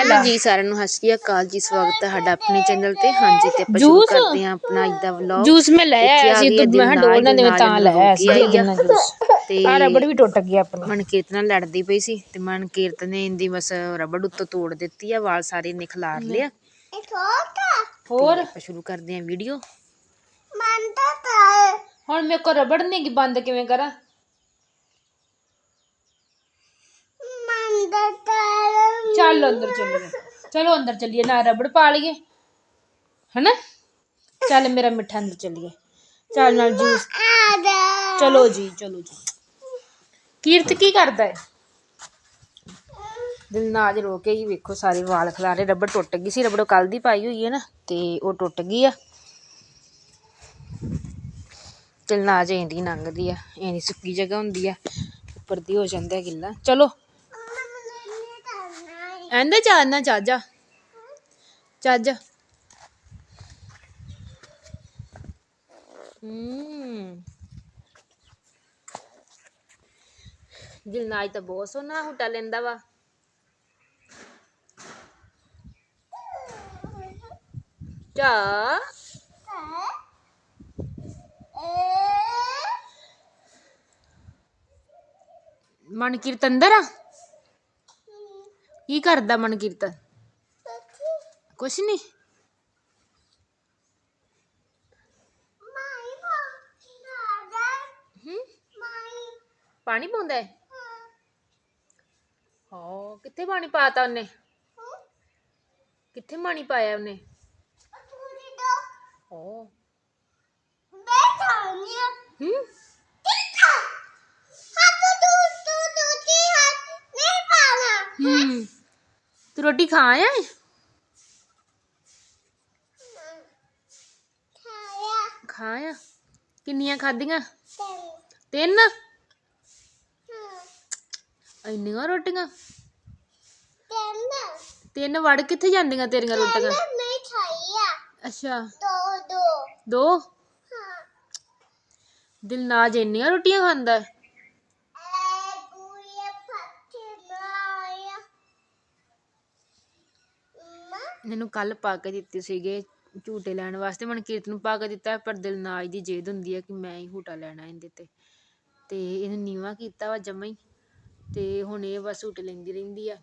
Hello ਜੀ ਸਾਰਿਆਂ ਨੂੰ ਸਤਿ ਸ਼੍ਰੀ ਅਕਾਲ ਜੀ ਸਵਾਗਤ ਹੈ ਸਾਡਾ ਆਪਣੇ ਚੈਨਲ ਤੇ। ਹਾਂਜੀ ਤੇ ਆਪਾਂ ਸ਼ੁਰੂ ਜੂਸ? ਕਰਦੇ ਹਾਂ ਆਪਣਾ ਅੱਜ ਦਾ ਵਲੌਗ ਜੂਸ ਮੈਂ ਲੈ ਆਇਆ ਸੀ ਤੋਂ ਮੈਂ ਡੋਲ ਨਾ ਦੇਵੇਂ ਤਾਂ ਲੈ ਆਇਆ ਸੀ ਦੇ ਦੇਣਾ ਜੂਸ। ਤੇ ਆ ਰਬੜ ਵੀ ਟੁੱਟ ਗਿਆ ਆਪਣਾ। ਮਨਕੀਰਤ ਨਾਲ ਲੜਦੀ ਪਈ ਸੀ ਤੇ ਮਨਕੀਰਤ ਨੇ ਇੰਦੀ ਬਸ ਰਬੜ ਉੱਤੋਂ ਤੋੜ ਦਿੱਤੀ ਆ ਵਾਲ ਸਾਰੇ ਨੇ ਖਿਲਾਰ ਲਿਆ ਹੋਰ? ਆਪਾਂ ਸ਼ੁਰੂ ਕਰਦੇ ਹਾਂ ਵੀਡੀਓ ਹੁਣ ਮੇਰੇ ਕੋ ਰਬੜ ਨਹੀਂ ਗੀ ਬੰਦ ਕਿਵੇਂ ਕਰਾਂ? ਚੱਲ ਅੰਦਰ ਚੱਲੀਏ ਚਲੋ ਅੰਦਰ ਚੱਲੀਏ ਨਾ ਰਬੜ ਪਾ ਲਈਏ ਹਨਾ ਚੱਲ ਮੇਰਾ ਮਿੱਠਾ ਅੰਦਰ ਚੱਲੀਏ ਚੱਲ ਨਾਲ ਜੂਸ ਚਲੋ ਜੀ ਚਲੋ ਜੀ ਕੀਰਤ ਕੀ ਕਰਦਾ ਹੈ ਦਿਲਨਾਜ ਰੋ ਕੇ ਹੀ ਵੇਖੋ ਸਾਰੇ ਵਾਲ ਖਿਲਾਰੇ ਰਬੜ ਟੁੱਟ ਗਈ ਸੀ ਰਬੜ ਕੱਲ ਦੀ ਪਾਈ ਹੋਈ ਹੈ ਨਾ ਤੇ ਉਹ ਟੁੱਟ ਗਈ ਆ ਦਿਲਨਾਜ ਇੰਦੀ ਲੰਘਦੀ ਆ ਇੰਦੀ ਸੁੱਕੀ ਜਗ੍ਹਾ ਹੁੰਦੀ ਆ ਉੱਪਰ ਦੀ ਹੋ ਜਾਂਦਾ ਹੈ ਗਿੱਲਾ ਚਲੋ ਐਂਦਾ ਚਾਰਨਾ ਚਾਜਾ ਚਾਜਾ ਹੂੰ। ਦਿਲਨਾਜ ਤਾਂ ਬਹੁਤ ਸੋਹਣਾ ਹੁਟਾ ਲੈਂਦਾ ਵਾ। ਚਾ ਮਨਕੀਰਤ ਅੰਦਰ ਆ? ਕੀ ਕਰਦਾ ਮਨਕੀਰਤ? ਕੁਛ ਨਹੀਂ ਹੂੰ। ਪਾਣੀ ਪਾਉਂਦਾ ਹੈ? ਹਾਂ। ਕਿੱਥੇ ਪਾਣੀ ਪਾਤਾ ਉਹਨੇ? ਕਿੱਥੇ ਪਾਣੀ ਪਾਇਆ ਉਹਨੇ? ਓ ਹੂੰ। ਹੂੰ। ਤੂੰ ਰੋਟੀ ਖਾ ਆਇਆ ਹੈ? ਖਾ ਆ ਕਿੰਨੀਆਂ ਖਾਧੀਆਂ? ਤਿੰਨ? ਇੰਨੀਆਂ ਰੋਟੀਆਂ? ਤਿੰਨ ਵੜ ਕਿੱਥੇ ਜਾਂਦੀਆਂ ਤੇਰੀਆਂ ਰੋਟੀਆਂ? ਅੱਛਾ। ਦੋ? ਦਿਲ ਦਿਲਨਾਜ ਇੰਨੀਆਂ ਰੋਟੀਆਂ ਖਾਂਦਾ ਹੈ ਮੈਨੂੰ ਕੱਲ ਪਾ ਕੇ ਦਿੱਤੇ ਸੀਗੇ ਝੂਟੇ ਲੈਣ ਵਾਸਤੇ। ਮਨਕੀਰਤ ਨੂੰ ਪਾ ਕੇ ਦਿੱਤਾ, ਪਰ ਦਿਲਨਾਜ ਦੀ ਜੇਦ ਹੁੰਦੀ ਹੈ ਕਿ ਮੈਂ ਹੀ ਝੂਟਾ ਲੈਣਾ ਇਹਦੇ ਤੇ। ਤੇ ਇਹਨੂੰ ਨੀਵਾਂ ਕੀਤਾ ਵਾ ਜਮਾ ਹੀ। ਤੇ ਹੁਣ ਇਹ ਬਸ ਝੂਟੇ ਲੈਂਦੀ ਰਹਿੰਦੀ ਆ।